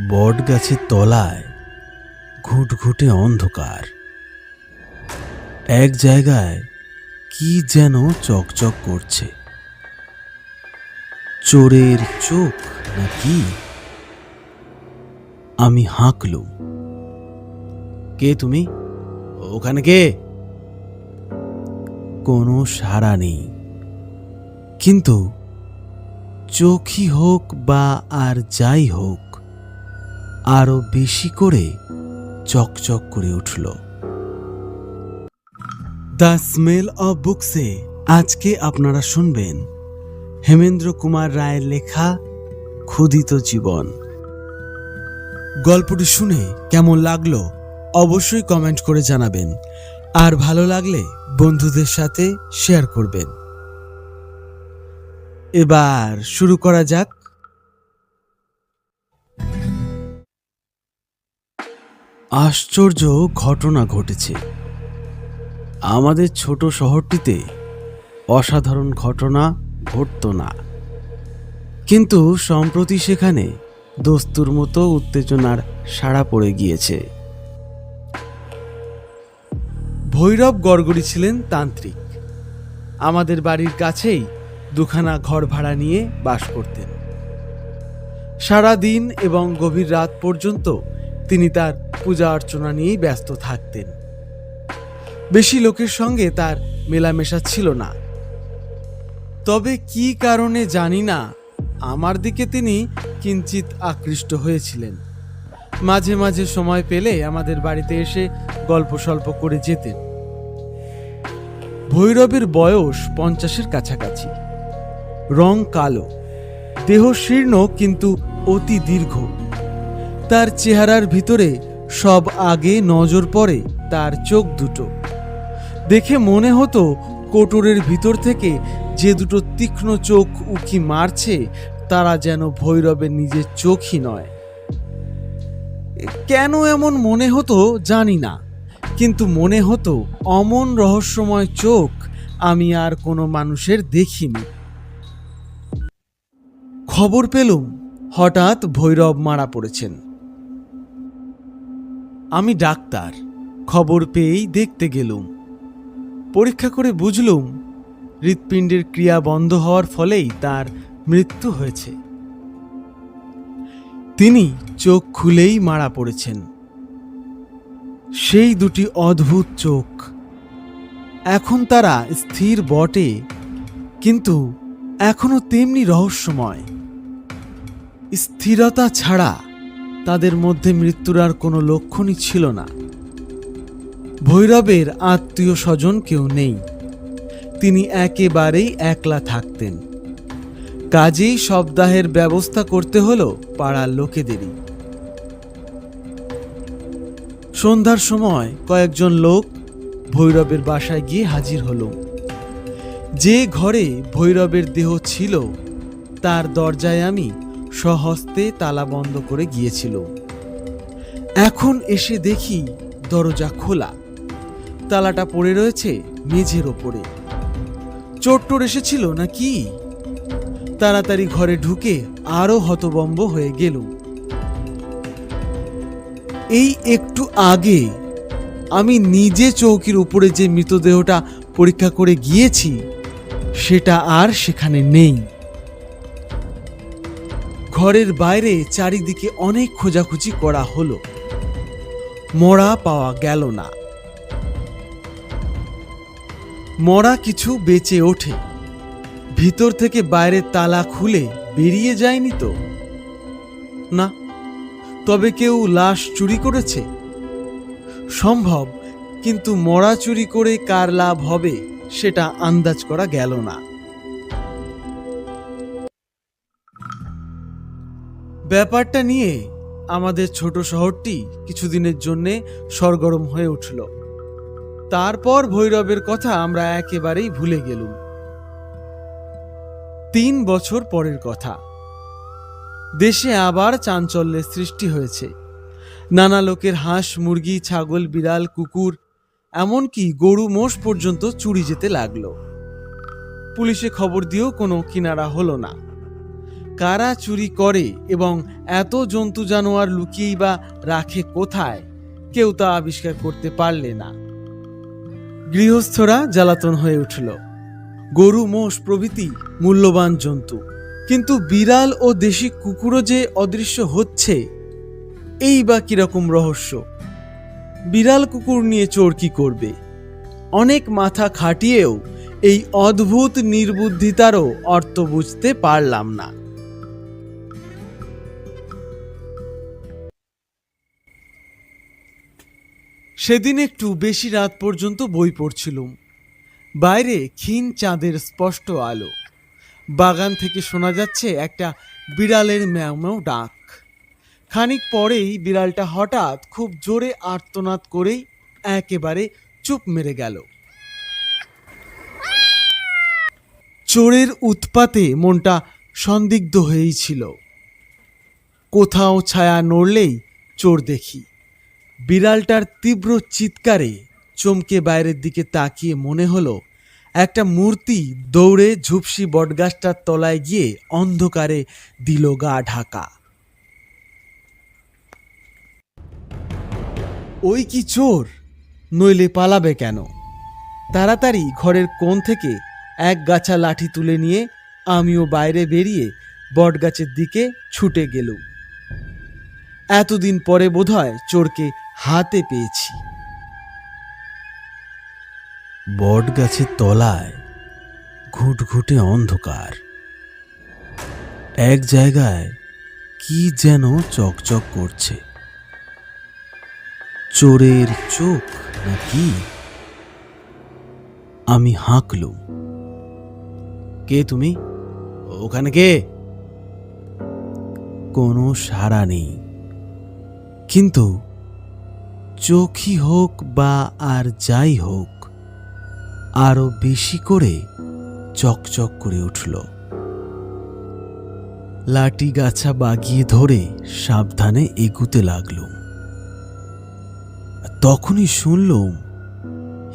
বট গাছের তলায় ঘুটঘুটে অন্ধকার। এক জায়গায় কি যেন চকচক করছে। চোরের চোখ নাকি? আমি হাঁকলুম। কে তুমি? ওখানে কে? কোনো সাড়া নেই। কিন্তু চোখই হোক বা আর যাই হোক আরও বেশি করে চকচক করে উঠল। দ্য স্মেল অব বুকসে আজকে আপনারা শুনবেন হেমেন্দ্র কুমার রায়ের লেখা ক্ষুধিত জীবন গল্পটি শুনে কেমন লাগল অবশ্যই কমেন্ট করে জানাবেন। আর ভালো লাগলে বন্ধুদের সাথে শেয়ার করবেন। এবার শুরু করা যাক আশ্চর্য ঘটনা ঘটেছে। আমাদের ছোট শহরটিতে অসাধারণ ঘটনা ঘটত না। কিন্তু সম্প্রতি সেখানে দস্তুর মতো উত্তেজনার সাড়া পড়ে গিয়েছে। ভৈরব গড়গড়ি ছিলেন তান্ত্রিক। আমাদের বাড়ির কাছেই দুখানা ঘর ভাড়া নিয়ে বাস করতেন। সারা দিন এবং গভীর রাত পর্যন্ত তিনি তার পূজা অর্চনা নিয়েই ব্যস্ত থাকতেন। বেশি লোকের সঙ্গে তার মেলামেশা ছিল না। তবে কি কারণে জানি না, আমার দিকে তিনি কিঞ্চিত আকৃষ্ট হয়েছিলেন। মাঝে মাঝে সময় পেলে আমাদের বাড়িতে এসে গল্প সল্প করে যেতেন। ভৈরবের বয়স পঞ্চাশের কাছাকাছি। রং কালো, দেহ শীর্ণ কিন্তু অতি দীর্ঘ। তার চেহারার ভিতরে সব আগে নজর পড়ে তার চোখ দুটো। দেখে মনে হতো কোটরের ভিতর থেকে যে দুটো তীক্ষ্ণ চোখ উকি মারছে, তারা যেন ভৈরবের নিজের চোখই নয়। কেন এমন মনে হতো জানি না, কিন্তু মনে হতো অমন রহস্যময় চোখ আমি আর কোনো মানুষের দেখিনি। খবর পেলুম, হঠাৎ ভৈরব মারা পড়েছেন। আমি ডাক্তার। খবর পেয়েই দেখতে গেলুম। পরীক্ষা করে বুঝলুম, হৃৎপিণ্ডের ক্রিয়া বন্ধ হওয়ার ফলেই তার মৃত্যু হয়েছে। তিনি চোখ খুলেই মারা পড়েছেন। সেই দুটি অদ্ভুত চোখ। এখন তারা স্থির বটে, কিন্তু এখনও তেমনি রহস্যময়। স্থিরতা ছাড়া তাদের মধ্যে মৃত্যুর আর কোনো লক্ষণই ছিল না। ভৈরবের আত্মীয় স্বজন কেউ নেই। তিনি একেবারেই একলা থাকতেন। কাজেই সপ্তাহের ব্যবস্থা করতে হলো পাড়ার লোকেদেরই। সন্ধ্যার সময় কয়েকজন লোক ভৈরবের বাসায় গিয়ে হাজির হলো। যে ঘরে ভৈরবের দেহ ছিল, তার দরজায় আমি সহস্তে তালা বন্ধ করে গিয়েছিল। এখন এসে দেখি দরজা খোলা। তালাটা পড়ে রয়েছে মেঝের ওপরে। চোট্টর এসেছিল না কি তাড়াতাড়ি ঘরে ঢুকে আরও হতবম্ব হয়ে গেল। এই একটু আগে আমি নিজে চৌকির উপরে যে মৃতদেহটা পরীক্ষা করে গিয়েছি, সেটা আর সেখানে নেই। ঘরের বাইরে চারিদিকে অনেক খোঁজাখুঁজি করা হলো। মরা পাওয়া গেল না। মরা কিছু বেঁচে ওঠে। ভিতর থেকে বাইরে তালা খুলে বেরিয়ে যায়নি তো? না, তবে কেউ লাশ চুরি করেছে? সম্ভব, কিন্তু মরা চুরি করে কার লাভ হবে সেটা আন্দাজ করা গেল না। ব্যাপারটা নিয়ে আমাদের ছোট শহরটি কিছুদিনের জন্যে সরগরম হয়ে উঠল। তারপর ভৈরবের কথা আমরা একেবারেই ভুলে গেলুম। তিন বছর পরের কথা। দেশে আবার চাঞ্চল্যের সৃষ্টি হয়েছে। নানা লোকের হাঁস, মুরগি, ছাগল, বিড়াল, কুকুর, এমনকি গরু, মোষ পর্যন্ত চুরি যেতে লাগল। পুলিশে খবর দিয়েও কোনো কিনারা হলো না। কারা চুরি করে এবং এত জন্তু জানোয়ার লুকিয়েই বা রাখে কোথায়? কেউ তা আবিষ্কার করতে পারলে না। গৃহস্থরা জ্বালাতন হয়ে উঠল। গরু, মোষ প্রভৃতি মূল্যবান জন্তু। কিন্তু বিড়াল ও দেশি কুকুরও যে অদৃশ্য হচ্ছে, এই বা কীরকম রহস্য? বিড়াল কুকুর নিয়ে চোর কি করবে? অনেক মাথা খাটিয়েও এই অদ্ভুত নির্বুদ্ধিতারও অর্থ বুঝতে পারলাম না। সেদিন একটু বেশি রাত পর্যন্ত বই পড়ছিলুম বাইরে ক্ষীণ চাঁদের স্পষ্ট আলো। বাগান থেকে শোনা যাচ্ছে একটা বিড়ালের ম্যাও ডাক। খানিক পরেই বিড়ালটা হঠাৎ খুব জোরে আর্তনাদ করেই একেবারে চুপ মেরে গেল। চোরের উৎপাতে মনটা সন্দিগ্ধ হয়েই ছিল। কোথাও ছায়া নড়লেই চোর দেখি। বিড়ালটার তীব্র চিৎকারে চমকে বাইরের দিকে তাকিয়ে মনে হলো, একটা মূর্তি দৌড়ে ঝুপসি বটগাছটার তলায় গিয়ে অন্ধকারে দিল গা ঢাকা। ওই কি চোর? নইলে পালাবে কেন? তাড়াতাড়ি ঘরের কোণ থেকে এক গাছা লাঠি তুলে নিয়ে আমিও বাইরে বেরিয়ে বটগাছের দিকে ছুটে গেলুম। এতদিন পরে বোধহয় চোরকে হাতে পেয়েছি। বট গাছের তলায় ঘুটঘুটে অন্ধকার। এক জায়গায় কি যেন চকচক করছে। চোরের চোখ নাকি? আমি হাঁকলুম। কে তুমি? ওখানে কে? কোনো সাড়া নেই। কিন্তু চোখই হোক বা আর যাই হোক, আরও বেশি করে চকচক করে উঠল। লাঠি গাছা বাগিয়ে ধরে সাবধানে এগুতে লাগলুম। তখনই শুনলুম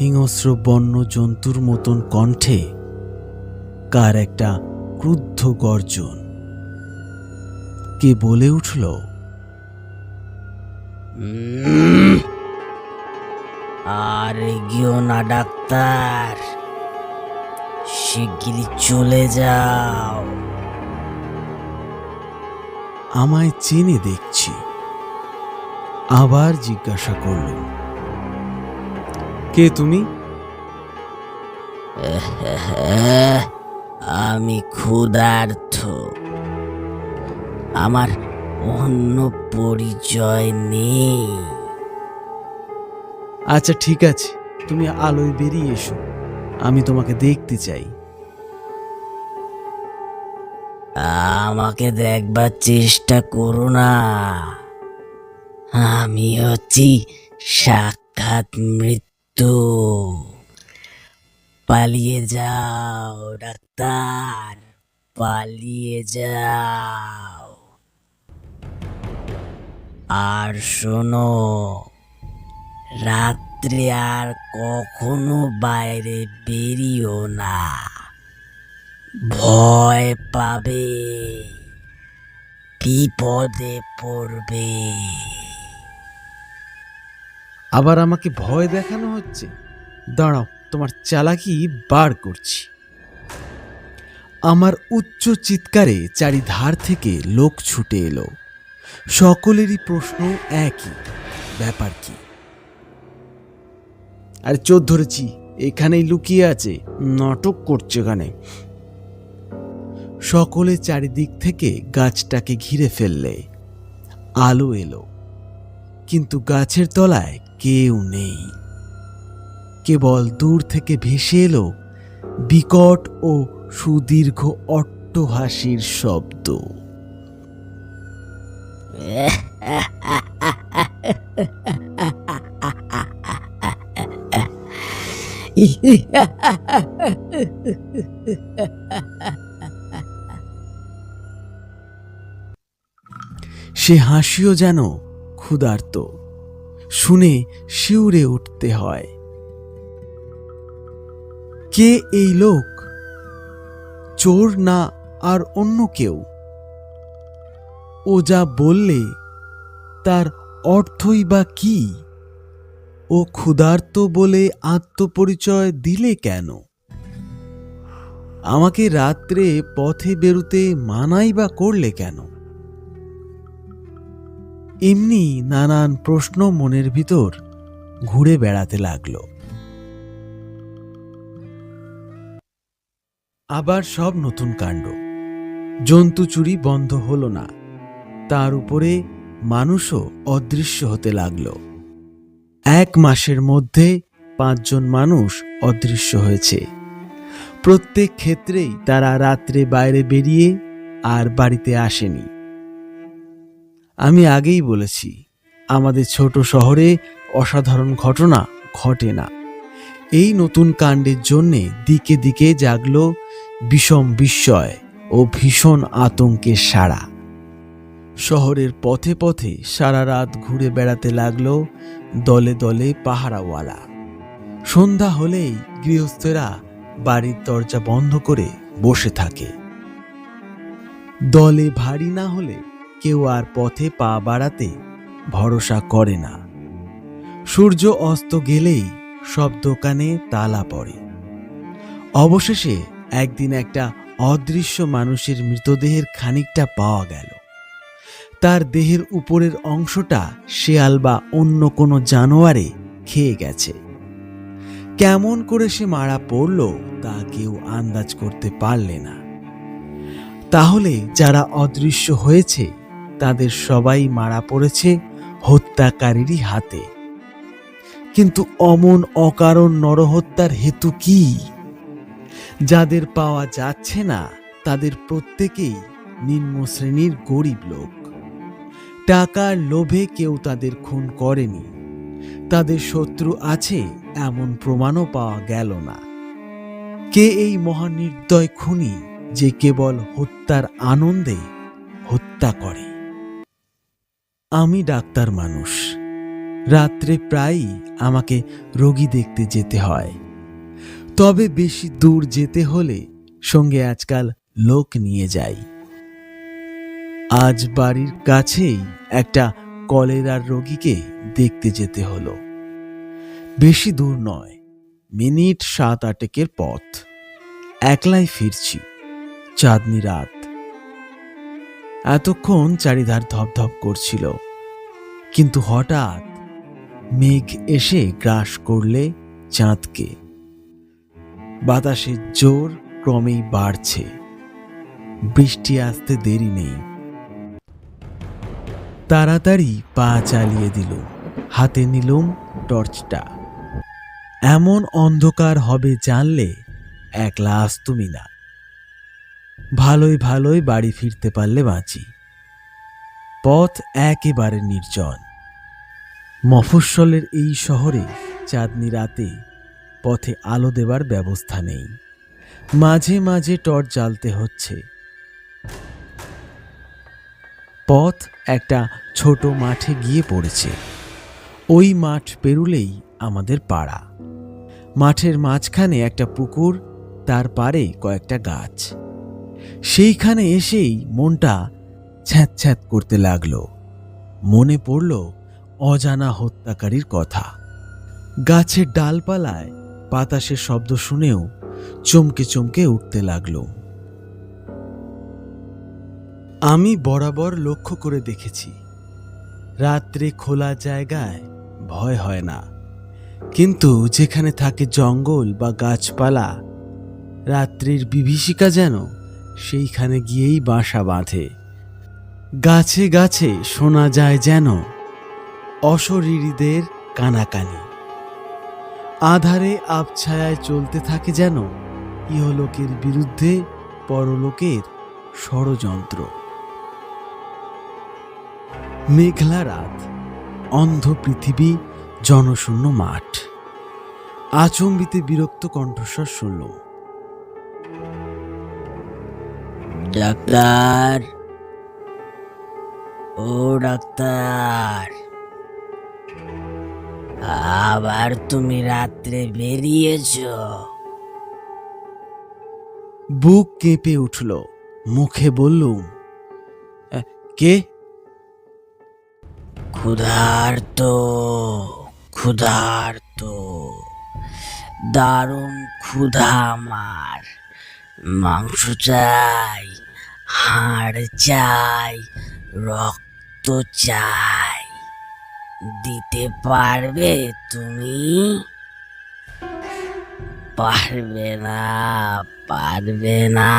হিংস্র বন্য জন্তুর মতন কণ্ঠে কার একটা ক্রুদ্ধ গর্জন। কে বলে উঠল আর এগিয়েও না ডাক্তার। শিগগিরই চলে যাও। আমায় চেনে দেখছি। আবার জিজ্ঞাসা করল। কে তুমি? আমি ক্ষুধার্থ আমার অন্য পরিচয় নেই। আচ্ছা ঠিক আছে। তুমি আলোয় বেরিয়ে এসো। আমি তোমাকে দেখতে চাই। আমাকে দেখবার চেষ্টা করো না। আমি হচ্ছি সাক্ষাৎ মৃত্যু। পালিয়ে যাও ডাক্তার পালিয়ে যাও। আর শোনো, রাত্রে আর কখনো বাইরে বেরিও না। ভয় পাবে, বিপদে পড়বে। আবার আমাকে ভয় দেখানো হচ্ছে? দাঁড়াও, তোমার চালাকি বার করছি। আমার উচ্চ চিৎকারে চারিধার থেকে লোক ছুটে এলো। সকলেরই প্রশ্ন একই। ব্যাপার কি? আরে চোর ধরেছি, এখানেই লুকিয়ে আছে, নাটক করছে এখানে সকলে চারিদিক থেকে গাছটাকে ঘিরে ফেললে। আলো এলো, কিন্তু গাছের তলায় কেউ নেই। কেবল দূর থেকে ভেসে এলো বিকট ও সুদীর্ঘ অট্টহাসির শব্দ। সে হাসিও যেন ক্ষুধার্ত। শুনে শিউরে উঠতে হয়। কে এই লোক? চোর না আর অন্য কেউ? ও যা বললে, তার অর্থই বা কি? ও ক্ষুধার্ত বলে আত্মপরিচয় দিলে কেন? আমাকে রাত্রে পথে বেরুতে মানাই বা করলে কেন? এমনি নানান প্রশ্ন মনের ভিতর ঘুরে বেড়াতে লাগল। আবার সব নতুন কাণ্ড। জন্তু চুরি বন্ধ হলো না। তার উপরে মানুষও অদৃশ্য হতে লাগল। এক মাসের মধ্যে পাঁচজন মানুষ অদৃশ্য হয়েছে। প্রত্যেক ক্ষেত্রেই তারা রাত্রে বাইরে বেরিয়ে আর বাড়িতে আসেনি। আমি আগেই বলেছি, আমাদের ছোট শহরে অসাধারণ ঘটনা ঘটে না। এই নতুন কাণ্ডের জন্যে দিকে দিকে জাগলো বিষম বিস্ময় ও ভীষণ আতঙ্কের সাড়া। শহরের পথে পথে সারা রাত ঘুরে বেড়াতে লাগল দলে দলে পাহারাওয়ালা। সন্ধ্যা হলেই গৃহস্থেরা বাড়ির দরজা বন্ধ করে বসে থাকে। দলে ভারী না হলে কেউ আর পথে পা বাড়াতে ভরসা করে না। সূর্য অস্ত গেলেই সব দোকানে তালা পড়ে। অবশেষে একদিন একটা অদৃশ্য মানুষের মৃতদেহের খানিকটা পাওয়া গেল। তার দেহের উপরের অংশটা শেয়াল বা অন্য কোনো জানোয়ারে খেয়ে গেছে। কেমন করে সে মারা পড়ল তা কেউ আন্দাজ করতে পারলে না। তাহলে যারা অদৃশ্য হয়েছে, তাদের সবাই মারা পড়েছে হত্যাকারীরই হাতে। কিন্তু অমন অকারণ নরহত্যার হেতু কি? যাদের পাওয়া যাচ্ছে না, তাদের প্রত্যেকেই নিম্ন শ্রেণির গরিব লোক। টাকার লোভে কেউ তাদের খুন করেনি। তাদের শত্রু আছে, এমন প্রমাণও পাওয়া গেল না। কে এই মহানির্দয় খুনি যে কেবল হত্যার আনন্দে হত্যা করে? আমি ডাক্তার মানুষ। রাত্রে প্রায়ই আমাকে রোগী দেখতে যেতে হয়। তবে বেশি দূর যেতে হলে সঙ্গে আজকাল লোক নিয়ে যাই। আজ বাড়ির কাছেই একটা কলেরার রোগীকে দেখতে যেতে হলো। বেশি দূর নয়, মিনিট সাত আটেকের পথ। একলাই ফিরছি, চাঁদনি রাত। এতক্ষণ চারিধার ধপধপ করছিল, কিন্তু হঠাৎ মেঘ এসে গ্রাস করলে চাঁদকে। বাতাসের জোর ক্রমেই বাড়ছে। বৃষ্টি আসতে দেরি নেই। তাড়াতাড়ি পা চালিয়ে দিল। হাতে নিলুম টর্চটা। এমন অন্ধকার হবে জানলে একলা আসতুমি না। ভালোই ভালোই বাড়ি ফিরতে পারলে বাঁচি। পথ একেবারে নির্জন। মফস্বলের এই শহরে চাঁদনি রাতে পথে আলো দেবার ব্যবস্থা নেই। মাঝে মাঝে টর্চ জ্বালতে হচ্ছে। পথ একটা ছোট মাঠে গিয়ে পড়েছে। ওই মাঠ পেরুলেই আমাদের পাড়া। মাঠের মাঝখানে একটা পুকুর, তার পারে কয়েকটা গাছ। সেইখানে এসেই মনটা ছ্যাঁত ছ্যাঁত করতে লাগল। মনে পড়ল অজানা হত্যাকারীর কথা। গাছের ডালপালায় বাতাসের শব্দ শুনেও চমকে চমকে উঠতে লাগল। আমি বরাবর লক্ষ্য করে দেখেছি। রাত্রে খোলা জায়গায় ভয় হয় না। কিন্তু যেখানে থাকে জঙ্গল বা গাছপালা, রাত্রির বিভীষিকা যেন সেইখানে গিয়েই বাসা বাঁধে। গাছে গাছে শোনা যায় যেন অশরীরীদের কানাকানি। আধারে আবছায়ায় চলতে থাকে যেন ইহলোকের বিরুদ্ধে পরলোকের ষড়যন্ত্র। মেঘলা রাত অন্ধ পৃথিবী জনশূন্য মাঠ। আচম্বিতে বিরক্ত কণ্ঠস্বর শুনল। ডাক্তার ও ডাক্তার আবার তুমি রাত্রে বেরিয়েছ। বুক কেঁপে উঠল মুখে বললুম কে? ক্ষুধার্ত ক্ষুধার্ত। দারুণ ক্ষুধা আমার। মাংস চাই, হাড় চাই, রক্ত চাই। দিতে পারবে তুমি? পারবে না পারবে না।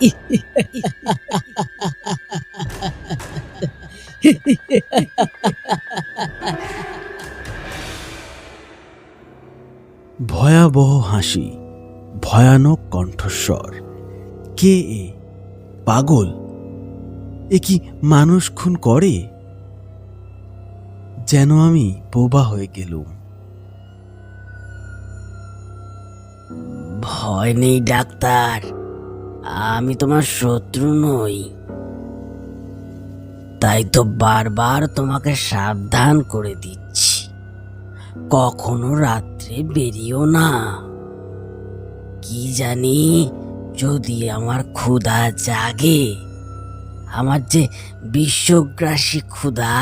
ভয়াবহ হাসি, ভয়ানক কণ্ঠস্বর। কে এ? পাগল? এ কি মানুষ খুন করে? যেন আমি বোবা হয়ে গেলুম। ভয় নেই, ডাক্তার। আমি তোমার শত্রু নই। তাই তো বারবার তোমাকে সাবধান করে দিচ্ছি। কখনো রাত্রে বেরিও না। কি জানি যদি আমার ক্ষুধা জাগে, আমার যে বিশ্বগ্রাসী ক্ষুধা,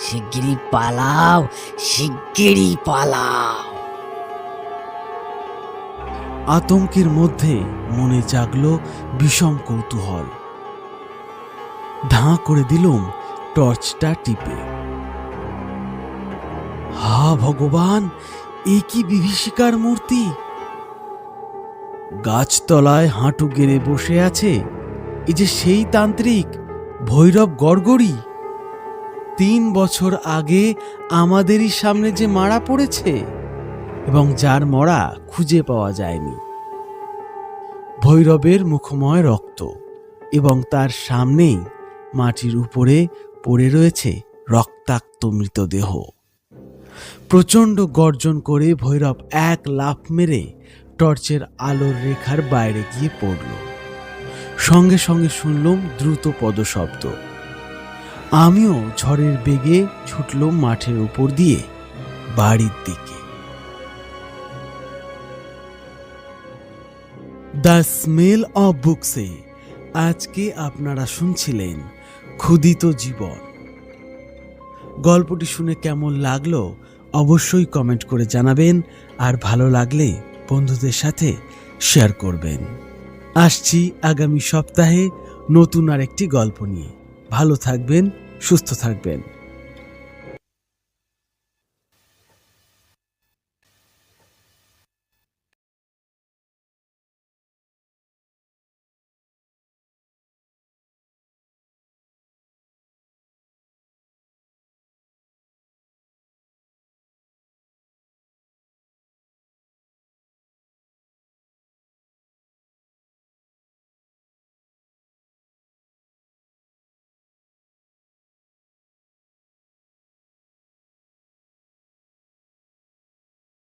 শিগগিরই পালাও শিগগিরই পালাও। আতঙ্কের মধ্যে মনে জাগলো বিষম কৌতূহল। ধাঁ করে দিলুম, টর্চটা টিপে। হা ভগবান, এ কি বিভীষিকার মূর্তি? গাছতলায় হাঁটু গেড়ে বসে আছে এই যে সেই তান্ত্রিক, ভৈরব গড়গড়ি। তিন বছর আগে আমাদেরই সামনে যে মারা পড়েছে, এবং যার মরা খুঁজে পাওয়া যায়নি। ভৈরবের মুখময় রক্ত, এবং তার সামনেই মাটির উপরে পড়ে রয়েছে রক্তাক্ত মৃতদেহ। প্রচণ্ড গর্জন করে ভৈরব এক লাফ মেরে টর্চের আলোর রেখার বাইরে গিয়ে পড়ল। সঙ্গে সঙ্গে শুনলুম দ্রুত পদশব্দ। আমিও ঝড়ের বেগে ছুটলুম মাঠের উপর দিয়ে বাড়ির দিকে। দ্য স্মেল অফ বুকসে আজকে আপনারা শুনছিলেন ক্ষুদিত জীবন। গল্পটি শুনে কেমন লাগল অবশ্যই কমেন্ট করে জানাবেন, আর ভালো লাগলে বন্ধুদের সাথে শেয়ার করবেন। আসছি আগামী সপ্তাহে নতুন আরেকটি গল্প নিয়ে। ভালো থাকবেন, সুস্থ থাকবেন।